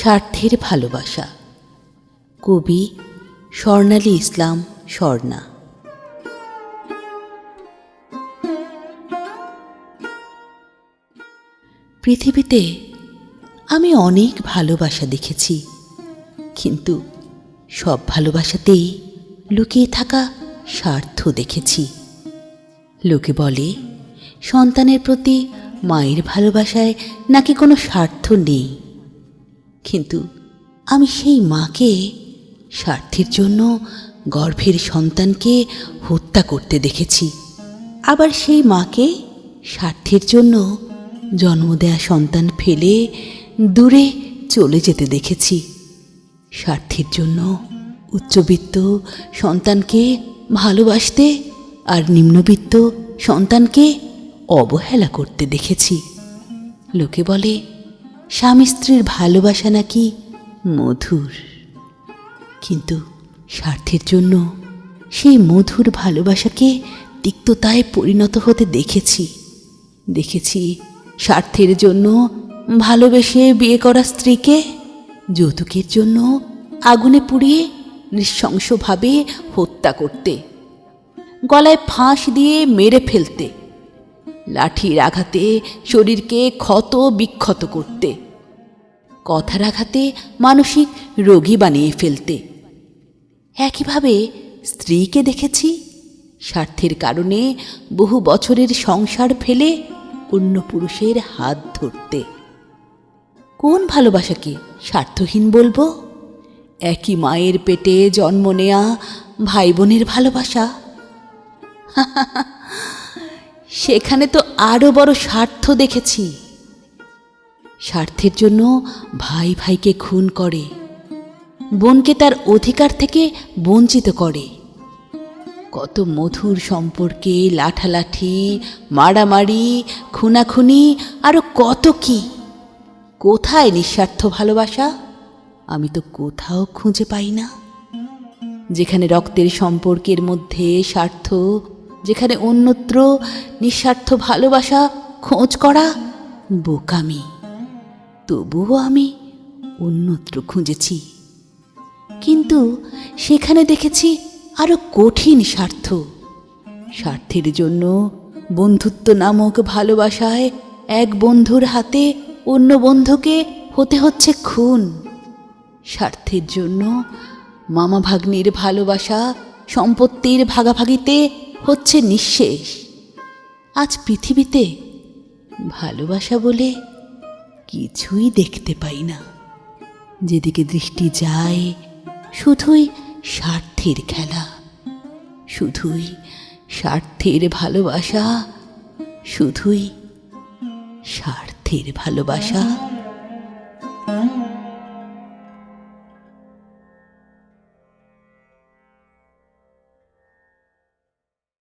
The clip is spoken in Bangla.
স্বার্থের ভালোবাসা। কবি স্বর্ণালী ইসলাম স্বর্ণা। পৃথিবীতে আমি অনেক ভালোবাসা দেখেছি, কিন্তু সব ভালোবাসাতেই লুকিয়ে থাকা স্বার্থ দেখেছি। লোকে বলে, সন্তানের প্রতি মায়ের ভালোবাসায় নাকি কোনো স্বার্থ নেই? কিন্তু আমি সেই মাকে স্বার্থের জন্য গর্ভের সন্তানকে হত্যা করতে দেখেছি। আবার সেই মাকে স্বার্থের জন্য জন্ম দেয়া সন্তান ফেলে দূরে চলে যেতে দেখেছি। স্বার্থের জন্য উচ্চবিত্ত সন্তানকে ভালোবাসতে আর নিম্নবিত্ত সন্তানকে অবহেলা করতে দেখেছি। লোকে বলে স্বামী স্ত্রীর ভালোবাসা নাকি মধুর। কিন্তু স্বার্থের জন্য সেই মধুর ভালোবাসাকে তিক্ততায় পরিণত হতে দেখেছি। দেখেছি স্বার্থের জন্য ভালোবেসে বিয়ে করা স্ত্রীকে, যৌতুকের জন্য আগুনে পুড়িয়ে নৃশংসভাবে হত্যা করতে, গলায় ফাঁস দিয়ে মেরে ফেলতে। লাঠির আঘাতে শরীরকে ক্ষত বিক্ষত করতে, কথার আঘাতে মানসিক রোগী বানিয়ে ফেলতে। একইভাবে স্ত্রীকে দেখেছি, স্বার্থের কারণে বহু বছরের সংসার ফেলে অন্য পুরুষের হাত ধরতে। কোন ভালোবাসাকে স্বার্থহীন বলব? একই মায়ের পেটে জন্ম নেয়া ভাই বোনের ভালোবাসা? সেখানে তো আরও বড় স্বার্থ দেখেছি। স্বার্থের জন্য ভাই ভাইকে খুন করে, বোনকে তার অধিকার থেকে বঞ্চিত করে। কত মধুর সম্পর্কে লাঠালাঠি, মারামারি, খুনাখুনি আরও কত কি? কোথায় নিঃস্বার্থ ভালোবাসা? আমি তো কোথাও খুঁজে পাই না। যেখানে রক্তের সম্পর্কের মধ্যে স্বার্থ যেখানে অন্যত্র নিঃস্বার্থ ভালোবাসা খোঁজ করা বোকামি। তবুও আমি অন্যত্র খুঁজেছি। কিন্তু সেখানে দেখেছি আরও কঠিন স্বার্থ। স্বার্থের জন্য বন্ধুত্ব নামক ভালোবাসায় এক বন্ধুর হাতে অন্য বন্ধুকে হতে হচ্ছে খুন। স্বার্থের জন্য মামা ভাগ্নির ভালোবাসা সম্পত্তির ভাগাভাগিতে হচ্ছে নিঃশেষ। আজ পৃথিবীতে ভালোবাসা বলে কিছুই দেখতে পাই না। যেদিকে দৃষ্টি যায়, শুধুই স্বার্থের খেলা। শুধুই স্বার্থের ভালোবাসা, শুধুই স্বার্থের ভালোবাসা।